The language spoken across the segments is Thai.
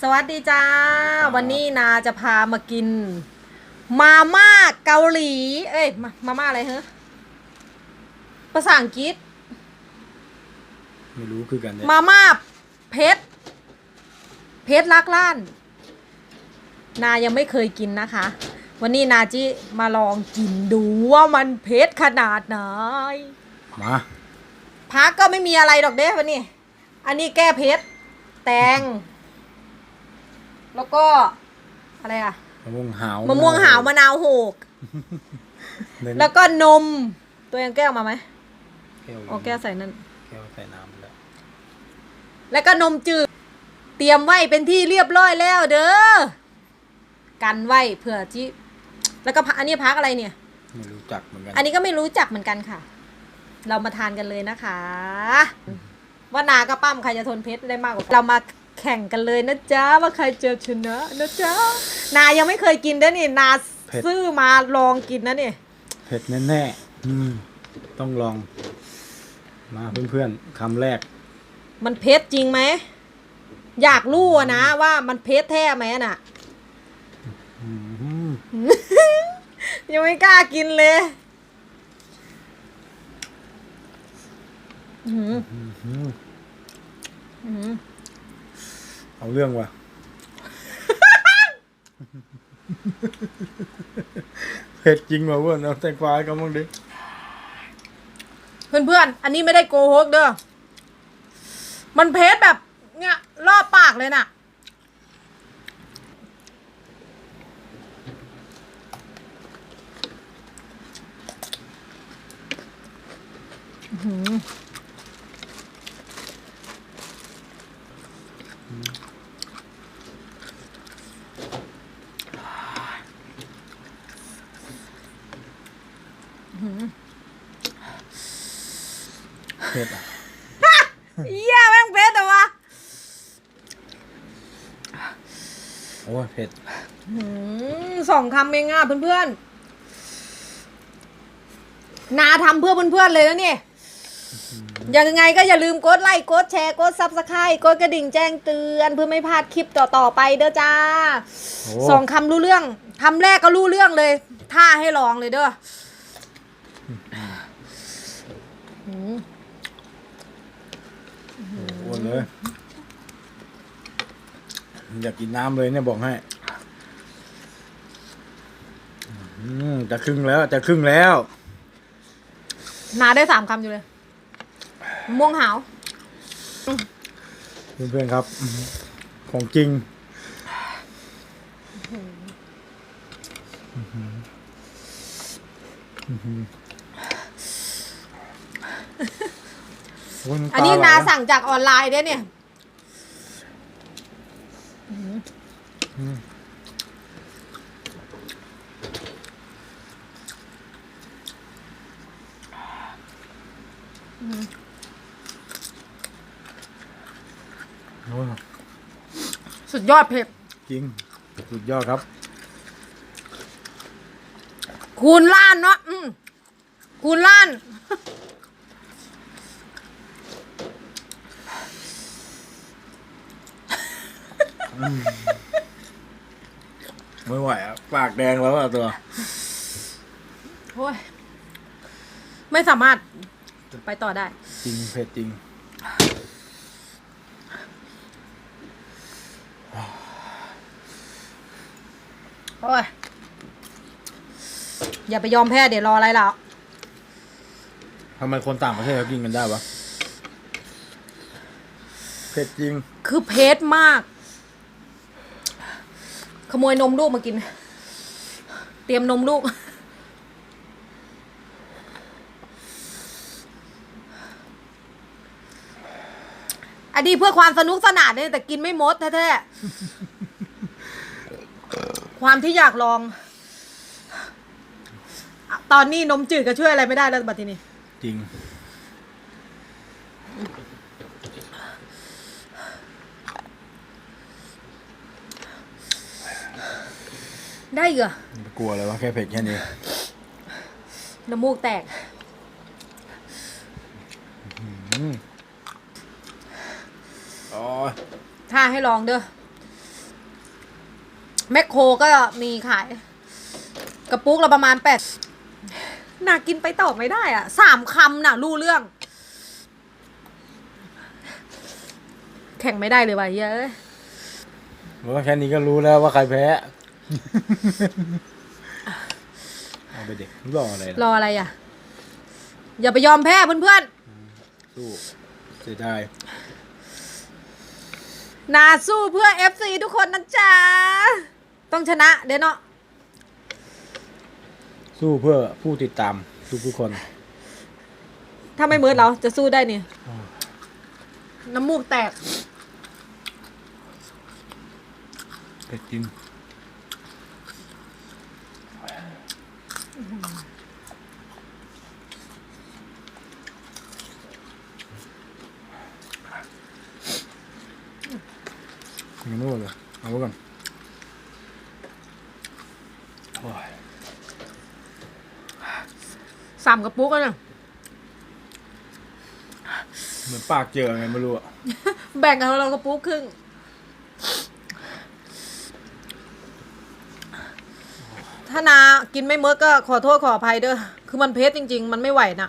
สวัสดีจ้า วันนี้นาจะพามากิน มาม่าเกาหลี เอ้ย มามาม่าอะไรเหรอภาษาอังกฤษ ไม่รู้คือกันเนี่ยมาม่าเพชรเพชรลักล้าน นายังไม่เคยกินนะคะ วันนี้นาจิมาลองกินดูว่ามันเพชรขนาดไหนมาพักก็ไม่มีอะไรดอกเด้วันนี้ อันนี้แก้เพชรแตง แล้วก็อะไรอะมะม่วงหาวมะม่วงหาวมะนาวโหกเน้นแล้วก็นม ตัวยังแก้วมาไหมแก้วเอาแก้วใส่นั่นแก้วใส่น้ำแล้วแล้วก็นมจืดเตรียมไว้เป็นที่เรียบร้อยแล้วเด้อกันไว้เผื่อจิแล้วก็พักอันนี้พักอะไรเนี่ย ไม่รู้จักเหมือนกัน อันนี้ก็ไม่รู้จักเหมือนกันค่ะ เรามาทานกันเลยนะคะว่านากับปั้มใครจะทนเพชรได้มากกว่าเรามา แข่งกันเลยนะจ๊ะว่าใครจะชนะนะจ๊ะนายังไม่เคยกินเด้อนี่นาซื้อมาลองกินนะนี่เผ็ดแน่ๆอืมต้องลอง มาเพื่อนๆคำแรก มันเพชรจริงไหมอยากรู้อะนะว่ามันเพชรแท้ไหมน่ะ อืมยังไม่กล้ากินเลยอื้อหืออืมอื้อหือ เอาเรื่องว่ะ เผ็ดจริงว่ะเพื่อนเอาแตงกวาให้กันบ้างดิเพื่อนๆ อันนี้ไม่ได้โกหกเด้อ มันเพชรแบบเนี่ยรอบปากเลยน่ะ อือหือ เผ็ดอะเยี่ยแม่งเพชรแต่ว่าโอ้ยเผ็ดสองคำเองอะเพื่อนๆ นาทำเพื่อเพื่อนๆเลยนะเนี่ยยังไงก็อย่าลืมกดไลค์ กดแชร์ กดซับสไครต์กดกระดิ่งแจ้งเตือนเพื่อไม่พลาดคลิปต่อๆไปเด้อจ้าโอ้สองคำรู้เรื่องคำแรกก็รู้เรื่องเลย ท่าให้ลองเลยเด้อหืมโห เลยอยากกินน้ำเลยเนี่ยบอกให้อืมจะครึ่งแล้วจะครึ่งแล้วนาได้สามคำอยู่เลยมะม่วงหาวเพื่อนๆครับ ของจริงโยำอันนี้ตไหลนาอะสั่งจากออนไลน์ด้วยเนี่ยโอ้สุดยอดเผ็ดจริง สุดยอดครับ คูณล้านเนาะอืมคูณล้าน ไม่ไหวอะปากแดงแล้วอะตัว โอ้ย ไม่สามารถไปต่อได้ จริงเผ็ดจริง โอ้ย อย่าไปยอมแพ้เดี๋ยวรออะไรแล้วทำไมคนต่างประเทศเขากินกันได้วะ เผ็ดจริง คือเพชรมาก ขโมยนมลูกมากิน เตรียมนมลูก อันนี้เพื่อความสนุกสนานเนี่ยแต่กินไม่หมดแท้ๆ ความที่อยากลอง ตอนนี้นมจืดก็ช่วยอะไรไม่ได้แล้วบัดทีนี้ จริง ได้เหรอไม่กลัวเลยวะแค่เผ็ดแค่นี้ น้ำมูกแตกอืมอ๋อ ถ้าให้ลองเด้อ แมคโครก็มีขาย กระปุกละประมาณแปดน่ากินไปต่อไม่ได้อะ สามคำน่ะ รู้เรื่อง แข่งไม่ได้เลยว่ะเหี้ยเอ้ยว่าแค่นี้ก็รู้แล้วว่าใครแพ้ เอาไปเด็กรออะไรรล่ะออะไรอะ อย่าไปยอมแพ้เพื่อนสู้เสียดายๆนาสู้เพื่อ FC ทุกคนนะจ๊ะ ต้องชนะเดี๋ยวเนาะ สู้เพื่อผู้ติดตามทุกทุกๆคน ถ้าไม่มืดเราจะสู้ได้เนี่ยน้ำมูกแตก เผ็ดจริงยัง ไม่หมดเลยเอาไว้ก่อนโอ้ยสามกระปุกอะเนี่ยเหมือนปากเจอไงไม่รู้อะ แบ่งกันเรากระปุกครึ่ง ถ้านากินไม่เมิดก็ขอโทษขออภัยเด้อคือมันเพชรจริง ๆ มันไม่ไหวนะ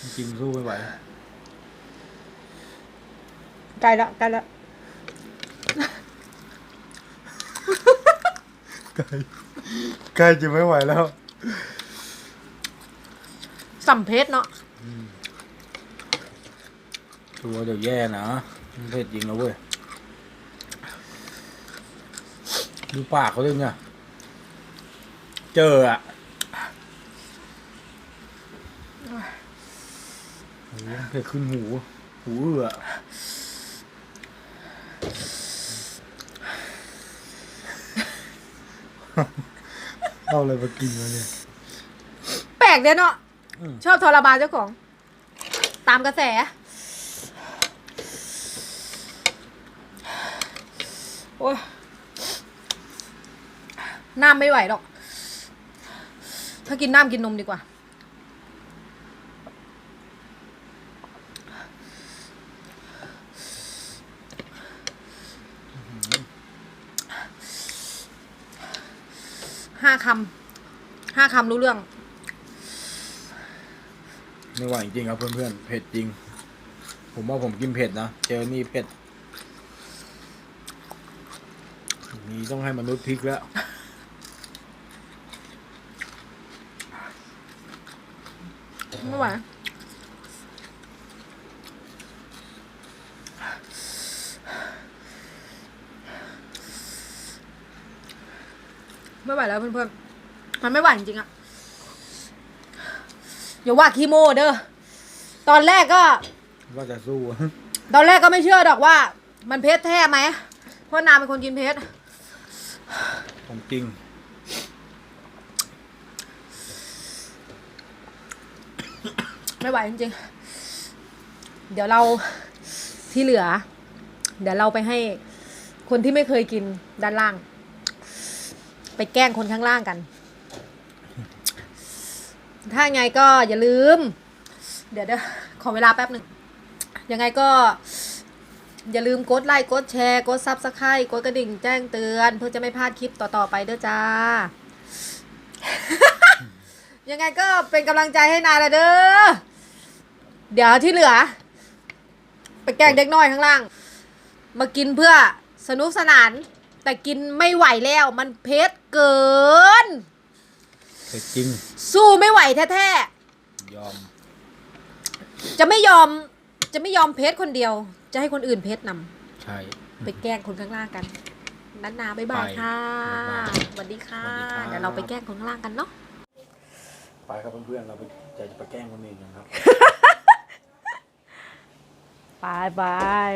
จริงๆสู้ไม่ไหวใกล้ละใกล้ละใกล้จะไม่ไหวแล้วสัมเพชรเนาะตัวเดี๋ยวแย่นะมันเผ็ดจริงนะเว้ยดูปากเขาด้วยเนี่ย เจออะโอ้โหเผ็ดขึ้นหูหูเอือเอาอะไรมากินวะเนี่ยแปลกเด้อเนาะอืมชอบทรมานเจ้าของ ตามกระแส โอ้ยน้ำไม่ไหวหรอก ถ้ากินน้ำกินนมดีกว่า ห้าคำห้าคำรู้เรื่อง ไม่ไหวจริงครับเพื่อนๆ เผ็ดจริง ผมว่าผมกินเผ็ดนะ เจอนี่เผ็ด นี่ต้องให้มนุษย์พริกแล้ว ไม่ไหวไม่ไหวแล้วเพื่อนๆ มันไม่ไหวจริงๆอะอย่าว่าคีโมเด้อ ตอนแรกก็ ว่าจะสู้ ตอนแรกก็ไม่เชื่อดอกว่า มันเพชรแท้ไหม เพราะนามเป็นคนกินเพชรของจริง ไม่ไหวจริงๆ เดี๋ยวเราที่เหลือ เดี๋ยวเราไปให้คนที่ไม่เคยกินด้านล่าง ไปแกล้งคนข้างล่างกัน ถ้าไงก็อย่าลืม เดี๋ยวเดี๋ยวขอเวลาแป๊บหนึ่งยังไงก็อย่าลืมกดไลค์กดแชร์กดซับสไครต์กดกระดิ่งแจ้งเตือนเพื่อจะไม่พลาดคลิปต่อ ๆ ไปเด้อจ้า ยังไงก็เป็นกำลังใจให้นายละเด้อ เดี๋ยวที่เหลือ ไปแกล้งเด็กน้อยข้างล่าง มากินเพื่อสนุกสนาน แต่กินไม่ไหวแล้ว มันเพชรเกิน เผ็ดจริง สู้ไม่ไหวแท้ยอม ๆ จะไม่ยอม จะไม่ยอมเพชรคนเดียว จะให้คนอื่นเพชรนำ ใช่ ไปแกล้งคนข้างล่างกัน นันนาบ๊ายบายไปค่ะบ๊ายบายสวัสดีค่ะ สวัสดีครับ เดี๋ยวเราไปแกล้งคนข้างล่างกันเนาะ ไปครับเพื่อนๆ เราไปจะไปแกล้งคนอื่นกันครับ บายบาย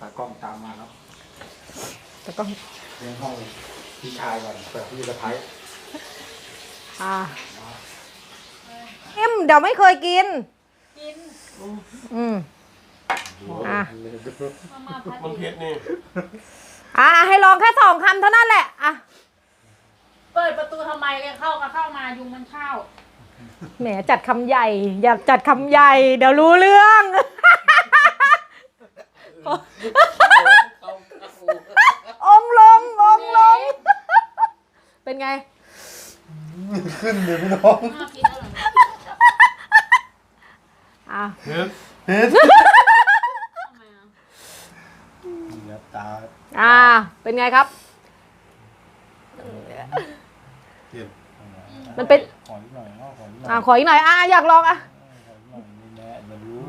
ตากล้องตามมาครับแต่ก็เลี้ยงห้องพี่ชายก่อนเปิดพี่สะพ้ายอ่าเอ็มเดี๋ยวไม่เคยกิน กิน อืมอะมันเผ็ดนี่อ่าให้ลองแค่สองคำเท่านั้นแหละอะเปิดประตูทำไมเลยเข้าก็เข้ามายุงมันเข้าแหมจัดคำใหญ่ อย่าจัดคำใหญ่ เดี๋ยวรู้เรื่อง องลงองลง เป็นไง ขึ้นเลยพี่น้องอะฮึบเฮ็ดเหลืตาอ่า เป็นไงครับ เจ็บมันเป็น ขออีกหน่อยขออีกหน่อยขออีกหน่อยอ่าอยากลองอะขออีกหน่อยนี่แม่มันรู้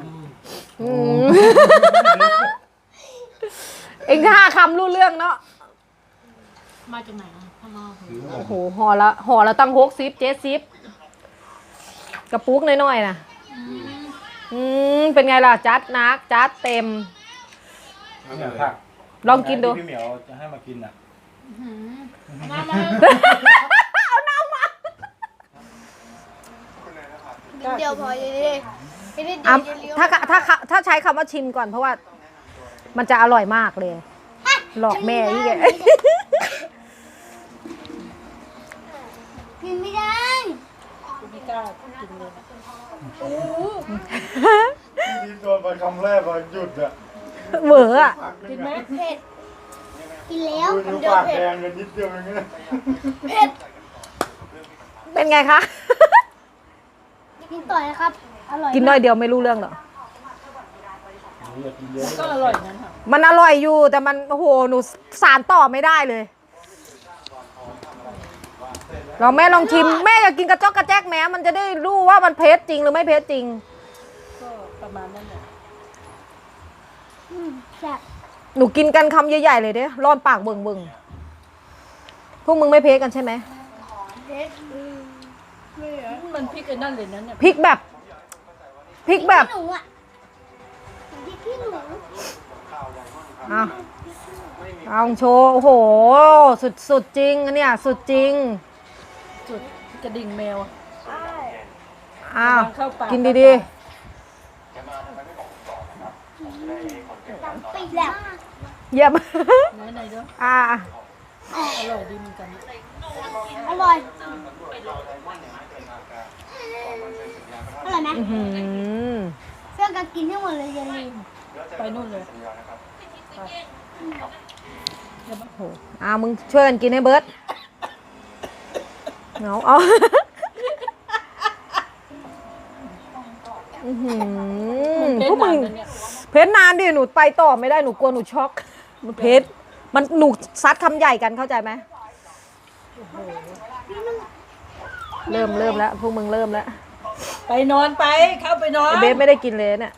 เองห้าคำรู้เรื่องเนาะ มาจากไหนอะทำมาเหรอหรือว่าโอ้โหห่อละห่อละตั้งหกซิปเจ็ดซิปกระปุกน้อยๆนะอืมอืมเป็นไงล่ะ จัดนัก จัดเต็มเนี่ยผักลองกินดู ที่พี่เหมียวจะให้มากินอะอื้อหือมามาเดียวพอเลยดิไม่ได้อะเดียวเดียวถ้าถ้าถ้าใช้คำว่าชิมก่อนเพราะว่า มันจะอร่อยมากเลย หลอกแม่นี่แกกินไม่ได้กูไม่กล้ากินเลยที่โดนไปคำแรกพอหยุดอะเหวออะกินไหมเผ็ดกินแล้วดูคำนิ้วเดียวปากเผ็แดดงกันนิดเดียวเองนะเผ็ดเป็นไงคะกินต่อยนะครับอร่อยกินน้อยเดียวไม่รู้เรื่องหรอ กอยากกินเยอะก็อร่อยนั้นค่ะมันอร่อยอยู่แต่มันโอ้โหหนูสารต่อไม่ได้เลยลองแม่ลองชิมแม่อยากกินกระจอกกระแจกแม้มันจะได้รู้ว่ามันเผ็ดจริงหรือไม่เผ็ดจริง ก็ประมาณนั้นแหละอืมแซ่บหนูกินกันคำใหญ่ๆเลยเด้ร้อนปากเบิ่งเบิ่งพวกมึงไม่เผ็ดกันใช่ไหมเผ็ดอืมมันพริกไอ้นั่นเลยนั้นเนี่ยพริกแบบพริกแบบพี่หนูอะพริกพี่หนู เอาเอาโชว์ โอ้โห สุดสุดจริงอันเนี่ย สุดจริง จุดกระดิ่งแมว อ้าว เข้าปากกินดีตังปีแล้วๆ เยี่ยม ไหนไหนๆเด้ออ่า อร่อยดีเหมือนกัน อร่อย อร่อยไหม อื้อหือ เพื่อนกันกินให้หมดเลยอย่าลืมไปนู่นเลยโอ้โหอ่ามึงช่วยกันกินให้เบิร์ดเอาเอาอื้อหือเผ็ดพวกมึงนานนะเนี่ยเพชรนานดิหนูไปต่อไม่ได้หนูกลัวหนูช็อกมันเพชรมันหนูซัดคำใหญ่กันเข้าใจไหมเริ่มเริ่มแล้วพวกมึงเริ่มแล้ว ไปนอนไปเข้าไปนอนไอเบสไม่ได้กินเลยเนี่ย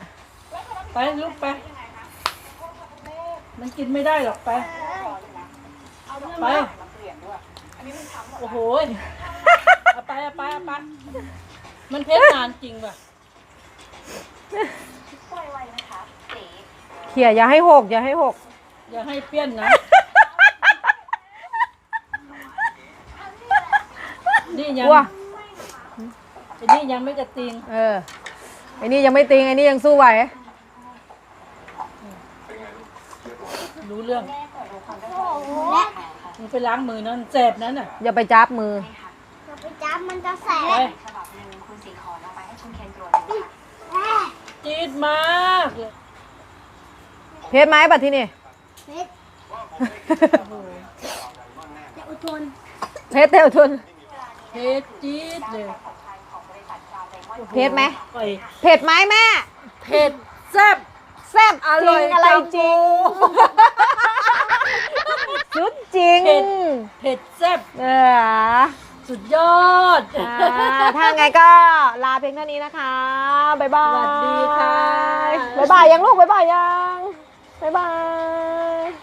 ไปลุกไป มันกินไม่ได้หรอกไป ไป โอ้โหยเอาไปเอาไปเอาไปมันเผ็ดนานจริงว่ะเขี่ยอย่าให้หกอย่าให้หก อย่าให้เปี้ยนนะ นี่ยังกลัวไอ้นี่ยังไม่กระติงเออไอ้นี่ยังไม่ติงไอ้นี่ยังสู้ไหว รู้เรื่องและมึงไปล้างมือนั่นแสบนั้นน่ะอย่าไปจับมือ เราไปจับมันจะแสไปบแอะจี๊ดมากเลยเพชรไหมบัดที่นี่เผ็ดจะอดทนเพชรเต็วทุน เผ็ดจี๊ดเลย เพชรไหมไปเผ็ดไหมแม่ เผ็ดแซ่บแซ่บอร่อยจงอะไรจังจริงสุดจริงเผ็ดเผ็ดแซ่บเออสุดยอดอ่าถ้าไงก็ลาเพียงเท่านี้นะคะ บ๊ายบาย สวัสดีค่ะ บ๊ายบายยังลูก บ๊ายบายยัง บ๊ายบาย